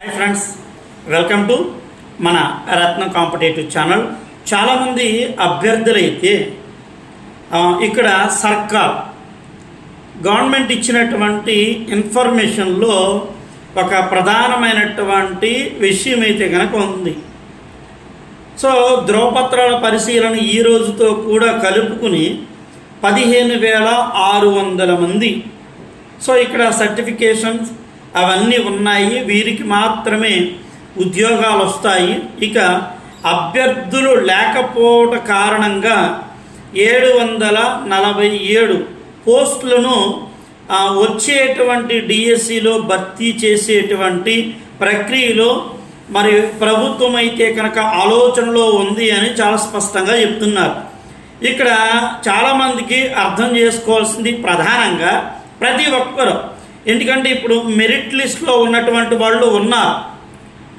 Hi friends welcome to మన రత్న competitive channel. చాలామంది అభ్యర్థులైతే ఇక్కడ సర్కార్ గవర్నమెంట్ ఇచ్చినటువంటి ఇన్ఫర్మేషన్లో ఒక ప్రధానమైనటువంటి విషయం అయితే కనుక ఉంది. సో ధ్రువపత్రాల పరిశీలన ఈ రోజుతో కూడా కలుపుకుని పదిహేను వేల ఆరు వందల మంది. సో ఇక్కడ సర్టిఫికేషన్స్ అవన్నీ ఉన్నాయి. వీరికి మాత్రమే ఉద్యోగాలు వస్తాయి ఇక అభ్యర్థులు లేకపోవట కారణంగా ఏడు వందల నలభై ఏడు పోస్టులను వచ్చేటువంటి డిఎస్సిలో భర్తీ చేసేటువంటి ప్రక్రియలో మరి ప్రభుత్వం అయితే కనుక ఆలోచనలో ఉంది అని చాలా స్పష్టంగా చెప్తున్నారు. ఇక్కడ చాలామందికి అర్థం చేసుకోవాల్సింది ప్రధానంగా ప్రతి ఒక్కరు ఎందుకంటే ఇప్పుడు మెరిట్ లిస్ట్లో ఉన్నటువంటి వాళ్ళు ఉన్నారు.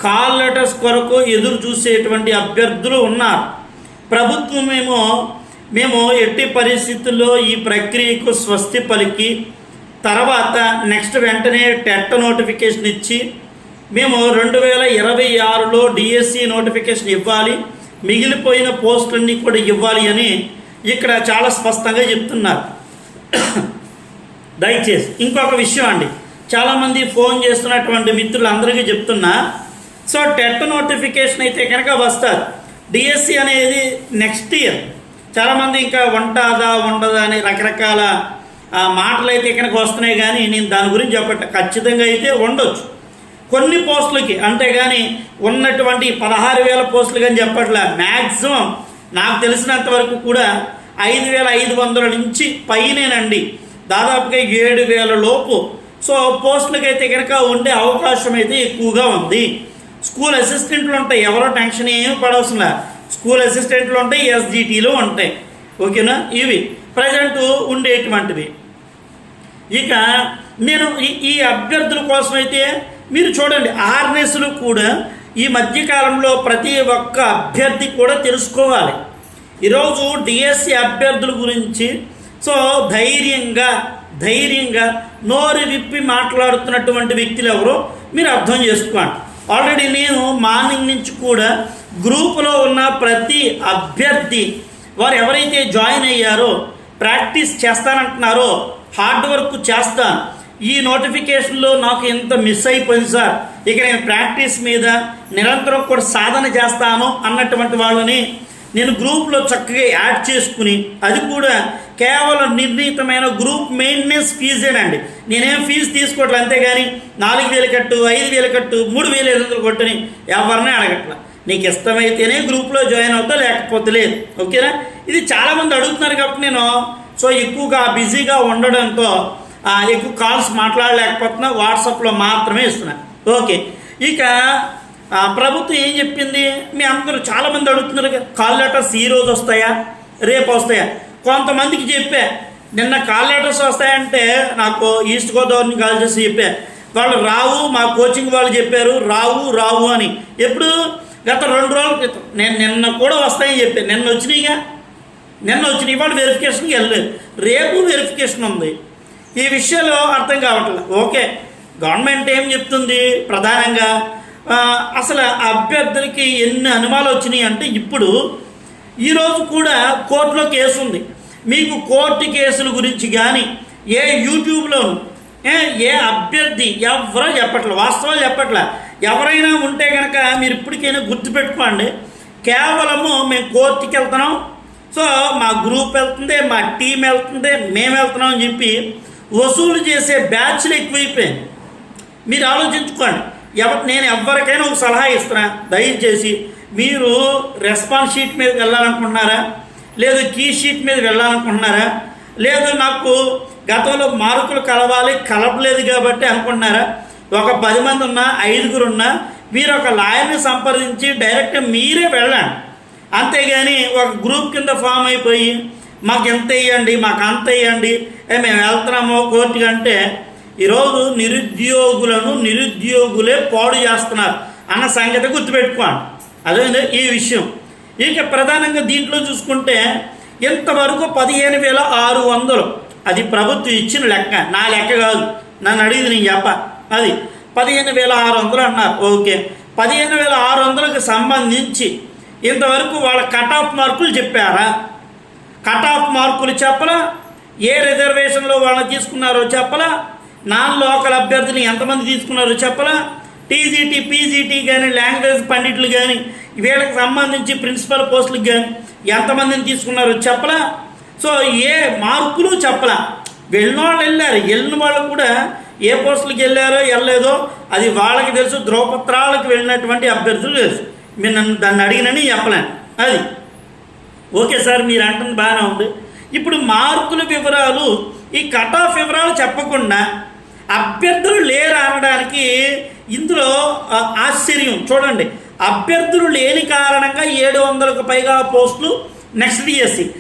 కాల్ లెటర్స్ కొరకు ఎదురు చూసేటువంటి అభ్యర్థులు ఉన్నారు. ప్రభుత్వం ఏమో మేము ఎట్టి పరిస్థితుల్లో ఈ ప్రక్రియకు స్వస్తి పలికి తర్వాత నెక్స్ట్ వెంటనే టెట్ నోటిఫికేషన్ ఇచ్చి మేము రెండు వేల ఇరవై ఆరులో డిఎస్సి నోటిఫికేషన్ ఇవ్వాలి మిగిలిపోయిన పోస్టులన్నీ కూడా ఇవ్వాలి అని ఇక్కడ చాలా స్పష్టంగా చెప్తున్నారు. దయచేసి ఇంకొక విషయం అండి. చాలామంది ఫోన్ చేస్తున్నటువంటి మిత్రులందరికీ చెప్తున్నా. సో టెట్ నోటిఫికేషన్ అయితే కనుక వస్తారు. డిఎస్సి అనేది నెక్స్ట్ ఇయర్. చాలామంది ఇంకా ఉంటుందా ఉండదా అని రకరకాల మాటలు అయితే కనుక వస్తున్నాయి కానీ నేను దాని గురించి చెప్పట ఖచ్చితంగా అయితే ఉండొచ్చు. కొన్ని పోస్టులకి అంతేగాని ఉన్నటువంటి పదహారు వేల పోస్టులు కానీ చెప్పట్లే మ్యాక్సిమం నాకు తెలిసినంత వరకు కూడా ఐదు వేల ఐదు వందల నుంచి పైనేనండి. దాదాపుగా ఏడు వేల లోపు. సో పోస్టులకైతే కనుక ఉండే అవకాశం అయితే ఎక్కువగా ఉంది. స్కూల్ అసిస్టెంట్లు ఉంటాయి. ఎవరో టెన్షన్ ఏమి పడవలసిన స్కూల్ అసిస్టెంట్లు ఉంటాయి ఎస్జిటీలు ఉంటాయి. ఓకేనా? ఇవి ప్రజెంట్ ఉండేటువంటివి. ఇక నేను ఈ ఈ అభ్యర్థుల కోసం అయితే మీరు చూడండి ఆర్నెస్లు కూడా ఈ మధ్యకాలంలో ప్రతి ఒక్క అభ్యర్థి కూడా తెలుసుకోవాలి. ఈరోజు డిఎస్సి అభ్యర్థుల గురించి సో ధైర్యంగా ధైర్యంగా నోరు విప్పి మాట్లాడుతున్నటువంటి వ్యక్తులు ఎవరో మీరు అర్థం చేసుకోండి. ఆల్రెడీ నేను మార్నింగ్ నుంచి కూడా గ్రూపులో ఉన్న ప్రతి అభ్యర్థి వారు ఎవరైతే జాయిన్ అయ్యారో ప్రాక్టీస్ చేస్తానంటున్నారో హార్డ్ వర్క్ చేస్తాను. ఈ నోటిఫికేషన్లో నాకు ఎంత మిస్ అయిపోయింది సార్. ఇక నేను ప్రాక్టీస్ మీద నిరంతరం కూడా సాధన చేస్తాను అన్నటువంటి వాళ్ళని నేను గ్రూప్లో చక్కగా యాడ్ చేసుకుని అది కూడా కేవలం నిర్ణీతమైన గ్రూప్ మెయింటెనెన్స్ ఫీజేనండి నేనేం ఫీజు తీసుకోవట్లేదు అంతేగాని నాలుగు వేలు కట్టు ఐదు వేలు కట్టు మూడు వేలు ఐదు వందలు కొట్టని ఎవరిని అడగట్ల. నీకు ఇష్టమైతేనే గ్రూప్లో జాయిన్ అవుతా లేకపోతే లేదు. ఓకేనా? ఇది చాలామంది అడుగుతున్నారు కాబట్టి నేను సో ఎక్కువగా బిజీగా ఉండడంతో ఎక్కువ కాల్స్ మాట్లాడలేకపోతున్నా వాట్సాప్లో మాత్రమే ఇస్తున్నా. ఓకే. ఇక ప్రభుత్వం ఏం చెప్పింది? మీ అందరూ చాలామంది అడుగుతున్నారు కాల్ లెటర్స్ ఈ రోజు వస్తాయా? రేపు వస్తాయా? కొంతమందికి చెప్పా నిన్న కాల్ లెటర్స్ వస్తాయంటే నాకు ఈస్ట్ గోదావరిని కాల్ చేసి చెప్పా. వాళ్ళు రావు మా కోచింగ్ వాళ్ళు చెప్పారు రావు రావు అని. ఎప్పుడు? గత రెండు రోజుల క్రితం. నేను నిన్న కూడా వస్తాయని చెప్పాను నిన్న వచ్చినాయిగా నిన్న వచ్చినాయి. ఇవాళ వెరిఫికేషన్కి వెళ్ళలేదు. రేపు వెరిఫికేషన్ ఉంది. ఈ విషయాలు అర్థం కావట్లేదు. ఓకే. గవర్నమెంట్ ఏం చెప్తుంది? ప్రధానంగా అసలు ఆ అభ్యర్థులకి ఎన్ని అనుమానాలు వచ్చినాయి అంటే ఇప్పుడు ఈరోజు కూడా కోర్టులో కేసు ఉంది. మీకు కోర్టు కేసుల గురించి కానీ ఏ యూట్యూబ్లోను ఏ అభ్యర్థి ఎవరో చెప్పట్లే వాస్తవాలు చెప్పట్లే. ఎవరైనా ఉంటే కనుక మీరు ఇప్పటికైనా గుర్తుపెట్టుకోండి కేవలము మేము కోర్టుకి వెళ్తున్నాం. సో మా గ్రూప్ వెళ్తుంది మా టీం వెళ్తుంది మేము వెళ్తున్నాం అని చెప్పి వసూలు చేసే బ్యాచ్లు ఎక్కువైపోయింది మీరు ఆలోచించుకోండి. ఎవరు నేను ఎవరికైనా ఒక సలహా ఇస్తున్నా. దయచేసి మీరు రెస్పాన్స్ షీట్ మీద వెళ్ళాలనుకుంటున్నారా? లేదు కీ షీట్ మీద వెళ్ళాలనుకుంటున్నారా? లేదు నాకు గతంలో మార్కులు కలవాలి కలపలేదు కాబట్టి అనుకుంటున్నారా? ఒక పది మంది ఉన్నా ఐదుగురు ఉన్నా మీరు ఒక లాయర్ని సంప్రదించి డైరెక్ట్ మీరే వెళ్ళండి అంతేగాని ఒక గ్రూప్ కింద ఫామ్ అయిపోయి మాకు ఎంత ఇవ్వండి మాకు అంత ఇవ్వండి మేము వెళ్తున్నాము కోర్టుకి అంటే ఈరోజు నిరుద్యోగులను నిరుద్యోగులే పాడు చేస్తున్నారు అన్న సంగతి గుర్తుపెట్టుకోండి. అదే ఈ విషయం. ఇక ప్రధానంగా దీంట్లో చూసుకుంటే ఇంతవరకు పదిహేను వేల ఆరు వందలు. అది ప్రభుత్వం ఇచ్చిన లెక్క. నా లెక్క కాదు. నన్ను అడిగింది నేను చెప్ప. అది పదిహేను వేల ఆరు వందలు అన్నారు. ఓకే. పదిహేను వేల ఆరు వందలకు సంబంధించి ఇంతవరకు వాళ్ళ కట్ ఆఫ్ మార్కులు చెప్పారా? కట్ ఆఫ్ మార్కులు చెప్పలా? ఏ రిజర్వేషన్లో వాళ్ళని తీసుకున్నారో చెప్పలా? నాన్ లోకల్ అభ్యర్థిని ఎంతమంది తీసుకున్నారో చెప్పలా? టీజీటీ పీజీటీ కానీ లాంగ్వేజ్ పండితులు కానీ వీళ్ళకి సంబంధించి ప్రిన్సిపల్ పోస్టులకు కానీ ఎంతమందిని తీసుకున్నారో చెప్పలా? సో ఏ మార్కులు చెప్పలా? వెళ్ళిన వాళ్ళు వెళ్ళారు. వెళ్ళిన వాళ్ళు కూడా ఏ పోస్టులకు వెళ్ళారో వెళ్ళలేదో అది వాళ్ళకి తెలుసు ధ్రువపత్రాలకు వెళ్ళినటువంటి అభ్యర్థులు తెలుసు. మీరు నన్ను దాన్ని అడిగినని చెప్పలేను. అది. ఓకే సార్ మీరు అంటుంది బాగానే ఉంది. ఇప్పుడు మార్కుల వివరాలు ఈ కట్ ఆఫ్ వివరాలు చెప్పకుండా అభ్యర్థులు లేరు? ఇందులో ఆశ్చర్యం. చూడండి. అభ్యర్థులు లేని కారణంగా ఏడు వందలకు పైగా పోస్టులు నెక్స్ట్ డిఎస్సి.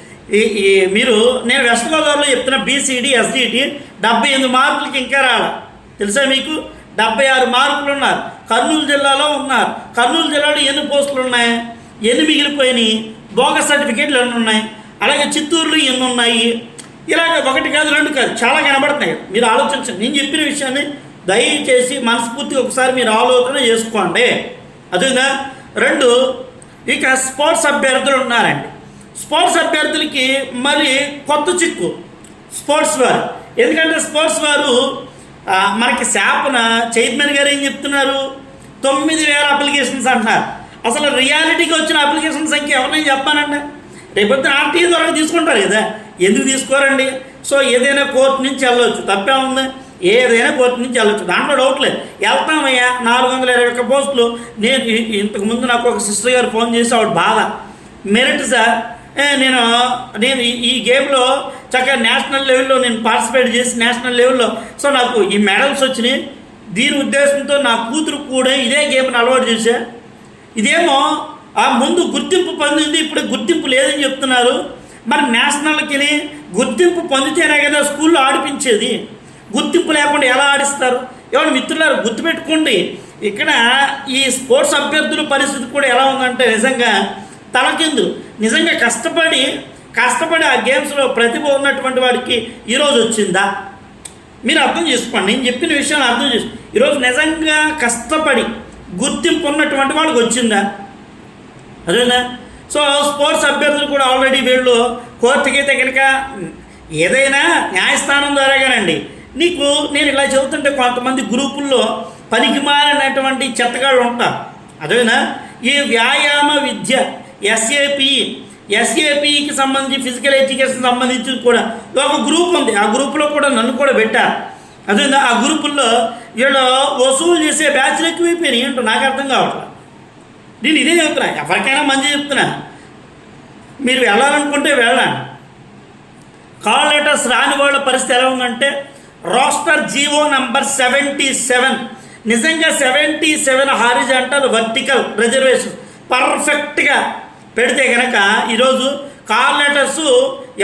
మీరు నేను వెస్ట్ గోదావరిలో చెప్తున్న బీసీడీ ఎస్డిటి డెబ్బై ఎనిమిది మార్కులకి ఇంకా రాల. తెలుసా మీకు? డెబ్బై ఆరు మార్కులు ఉన్నారు. కర్నూలు జిల్లాలో ఉన్నారు. కర్నూలు జిల్లాలో ఎన్ని పోస్టులు ఉన్నాయి? ఎన్ని మిగిలిపోయినాయి? బోగస్ సర్టిఫికేట్లు ఎన్ని ఉన్నాయి? అలాగే చిత్తూరులో ఎన్ని ఉన్నాయి? ఇలాగ ఒకటి కాదు రెండు కాదు. చాలా కనబడుతున్నాయి. మీరు ఆలోచించండి. నేను చెప్పిన విషయాన్ని దయచేసి మనస్ఫూర్తిగా ఒకసారి మీరు ఆలోచన చేసుకోండి. అదేనా రెండు ఇక స్పోర్ట్స్ అభ్యర్థులు ఉన్నారండి. స్పోర్ట్స్ అభ్యర్థులకి మరి కొత్త చిక్కు స్పోర్ట్స్ వారు. ఎందుకంటే స్పోర్ట్స్ వారు మనకి శాపన చైర్మన్ గారు ఏం చెప్తున్నారు? తొమ్మిది వేల అప్లికేషన్స్ అంటున్నారు. అసలు రియాలిటీకి వచ్చిన అప్లికేషన్ సంఖ్య ఎవరినైనా చెప్పానండి? రేపొద్దున ఆర్టీఏ ద్వారా తీసుకుంటారు కదా. ఎందుకు తీసుకోరండి? సో ఏదైనా కోర్టు నుంచి వెళ్ళవచ్చు తప్పే ఉంది. ఏదైనా కోర్టు నుంచి వెళ్ళొచ్చు. దాంట్లో డౌట్ లేదు. వెళ్తామయ్యా నాలుగు వందల ఇరవై ఒక్క పోస్టులు. నేను ఇంతకుముందు నాకు ఒక సిస్టర్ గారు ఫోన్ చేసి ఆవిడ బాధ. Merit sir? నేను నేను ఈ- ఈ గేమ్లో చక్కగా నేషనల్ లెవెల్లో నేను పార్టిసిపేట్ చేసి నేషనల్ లెవెల్లో సో నాకు ఈ మెడల్స్ వచ్చినాయి. దీని ఉద్దేశంతో నా కూతురు కూడా ఇదే గేమ్ని అలవాటు చేశా. ఇదేమో ఆ ముందు గుర్తింపు పొందింది ఇప్పుడు గుర్తింపు లేదని చెప్తున్నారు. మరి నేషనల్కి గుర్తింపు పొందితేనే కదా స్కూల్లో ఆడిపించేది. గుర్తింపు లేకుండా ఎలా ఆడిస్తారు? ఎవరు మిత్రులారు గుర్తుపెట్టుకోండి. ఇక్కడ ఈ స్పోర్ట్స్ అభ్యర్థుల పరిస్థితి కూడా ఎలా ఉందంటే నిజంగా తలకిందు నిజంగా కష్టపడి కష్టపడి ఆ గేమ్స్లో ప్రతిభ ఉన్నటువంటి వాడికి ఈరోజు వచ్చిందా? మీరు అర్థం చేసుకోండి. నేను చెప్పిన విషయాన్ని అర్థం చేసుకో. ఈరోజు నిజంగా కష్టపడి గుర్తింపు ఉన్నటువంటి వాళ్ళకి వచ్చిందా? అదేనా? సో స్పోర్ట్స్ అభ్యర్థులు కూడా ఆల్రెడీ వీళ్ళు కోర్టుకి అయితే కనుక ఏదైనా న్యాయస్థానం ద్వారాగానండి నీకు నేను ఇలా చెబుతుంటే కొంతమంది గ్రూపుల్లో పనికిమాలినటువంటి చెత్తగాళ్ళు ఉంటారు. అదేనా ఈ వ్యాయామ విద్య ఎస్ఏపి ఎస్ఏపికి సంబంధించి ఫిజికల్ ఎడ్యుకేషన్ సంబంధించి కూడా ఒక గ్రూప్ ఉంది. ఆ గ్రూప్లో కూడా నన్ను కూడా పెట్టారు. అదే ఆ గ్రూపుల్లో వీళ్ళు వసూలు చేసే బ్యాచ్లు ఎక్కువైపోయినాయి. ఏంటో నాకు అర్థం కావట్లేదు. నేను ఇదే చెప్తున్నా. ఎవరికైనా మంచి చెప్తున్నా. మీరు వెళ్ళాలనుకుంటే వెళ్ళండి. కాల్ లెటర్స్ రాని వాళ్ళ పరిస్థితి ఎలా ఉందంటే roster GO number seventy seven. నిజంగా seventy seven horizontal vertical reservation పర్ఫెక్ట్గా పెడితే కనుక ఈరోజు కాల్ లెటర్స్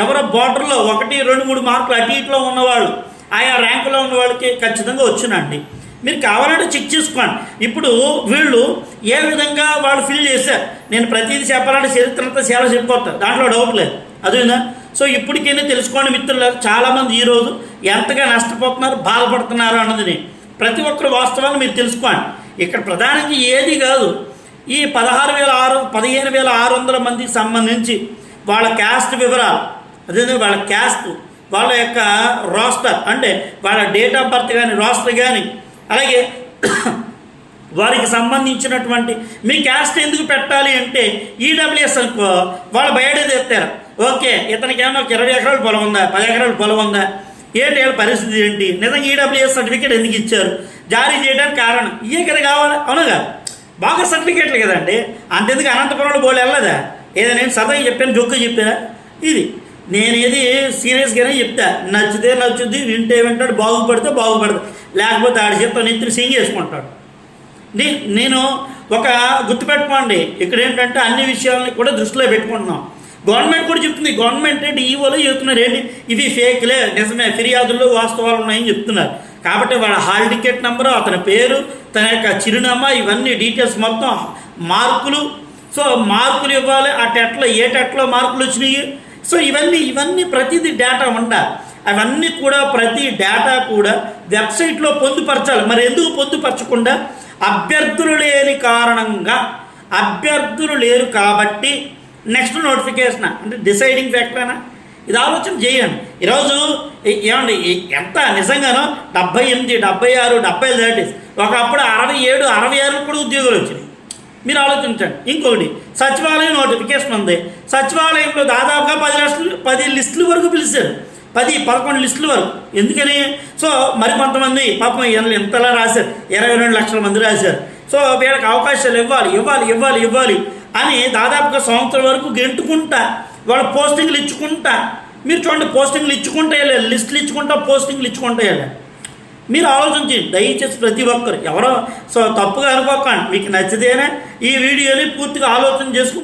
ఎవరో బార్డర్లో ఒకటి రెండు మూడు మార్కులు అటు ఇట్లో ఉన్నవాళ్ళు ఆయా ర్యాంకులో ఉన్న వాళ్ళకి ఖచ్చితంగా వచ్చినండి మీరు కావాలంటే చెక్ చేసుకోండి. ఇప్పుడు వీళ్ళు ఏ విధంగా వాళ్ళు ఫిల్ చేశారు? నేను ప్రతిదీ చెప్పాలంటే చరిత్ర అంతా చాలా చెప్పిపోతాను దాంట్లో డౌట్ లేదు. అదేనా సో ఇప్పటికైనా తెలుసుకోండి మిత్రులు చాలామంది ఈరోజు ఎంతగా నష్టపోతున్నారు బాధపడుతున్నారు అన్నది ప్రతి ఒక్కరు వాస్తవాలు మీరు తెలుసుకోండి. ఇక్కడ ప్రధానంగా ఏది కాదు ఈ పదహారు వేల ఆరు పదిహేను వేల ఆరు వందల మందికి సంబంధించి వాళ్ళ క్యాస్ట్ వివరాలు. అదే వాళ్ళ క్యాస్ట్ వాళ్ళ యొక్క రోస్టర్ అంటే వాళ్ళ డేట్ ఆఫ్ బర్త్ కానీ రోస్టర్ కానీ అలాగే వారికి సంబంధించినటువంటి మీ క్యాస్ట్ ఎందుకు పెట్టాలి అంటే ఈడబ్ల్యూఎస్ అనుకో వాళ్ళు బయట తెస్తారు. ఓకే ఇతనికి ఏమన్నా ఒక ఇరవై ఎకరాల పొలం ఉందా? పది ఎకరాల పొలం ఉందా? ఏంటి వీళ్ళ పరిస్థితి ఏంటి? నిజంగా ఈడబ్ల్యూఎస్ సర్టిఫికేట్ ఎందుకు ఇచ్చారు? జారీ చేయడానికి కారణం? ఏ కదా కావాలి. అవునుగా బాగా సర్టిఫికేట్లు కదండి అంతెందుకు అనంతపురంలో బోళ్ళు వెళ్ళదా ఏదో నేను సదా చెప్పాను జోక్గా చెప్పానా? ఇది. నేనేది సీరియస్గానే చెప్తా. నచ్చితే నచ్చుద్ది వింటే వింటాడు బాగుపడితే బాగుపడదు. లేకపోతే ఆడి చేత నెత్తిని సింగ్ చేసుకుంటాడు. నేను ఒక గుర్తుపెట్టుకోండి. ఇక్కడ ఏంటంటే అన్ని విషయాలని కూడా దృష్టిలో పెట్టుకుంటున్నాం. గవర్నమెంట్ కూడా చెప్తుంది గవర్నమెంట్ ఏంటి ఈవోలో చెప్తున్నారు. ఏంటి? ఇవి ఫేక్లే నిజమే ఫిర్యాదుల్లో వాస్తవాలు ఉన్నాయని చెప్తున్నారు. కాబట్టి వాళ్ళ హాల్ టికెట్ నెంబరు అతని పేరు తన యొక్క చిరునామా ఇవన్నీ డీటెయిల్స్ మొత్తం మార్కులు. సో మార్కులు ఇవ్వాలి ఆ టెట్లో ఏ టెట్లో మార్కులు వచ్చినాయి? సో ఇవన్నీ ఇవన్నీ ప్రతిదీ డేటా ఉండాలి అవన్నీ కూడా ప్రతి డేటా కూడా వెబ్సైట్లో పొందుపరచాలి. మరి ఎందుకు పొందుపరచకుండా? అభ్యర్థులు లేని కారణంగా. అభ్యర్థులు లేరు కాబట్టి నెక్స్ట్ నోటిఫికేషన్ అంటే డిసైడింగ్ ఫ్యాక్టరేనా ఇది ఆలోచన చేయండి. ఈరోజు ఏమండి ఎంత నిజంగానో డెబ్బై ఎనిమిది డెబ్బై ఆరు డెబ్బై థర్టీస్ ఒకప్పుడు అరవై ఏడు అరవై ఆరు కూడా ఉద్యోగాలు వచ్చినాయి. మీరు ఆలోచించండి. ఇంకొకటి సచివాలయం నోటిఫికేషన్ ఉంది. సచివాలయంలో దాదాపుగా పది లక్షలు పది లిస్టుల వరకు పిలిచారు. పది పదకొండు లిస్టుల వరకు. ఎందుకని? సో మరి కొంతమంది పాపం ఎంతలా ఇంతలా రాశారు? ఇరవై రెండు లక్షల మంది రాశారు. సో వీళ్ళకి అవకాశాలు ఇవ్వాలి ఇవ్వాలి ఇవ్వాలి ఇవ్వాలి. అని దాదాపుగా సంవత్సరం వరకు గెంటుకుంటా వాళ్ళ పోస్టింగ్లు ఇచ్చుకుంటా. మీరు చూడండి పోస్టింగ్లు ఇచ్చుకుంటే వెళ్ళాలి లిస్టులు ఇచ్చుకుంటా పోస్టింగ్లు ఇచ్చుకుంటా వెళ్ళాలి మీరు ఆలోచించి దయచేసి ప్రతి ఒక్కరు ఎవరో సో తప్పుగా అనుకోకండి మీకు నచ్చితేనే ఈ వీడియోని పూర్తిగా ఆలోచన చేసుకుంటే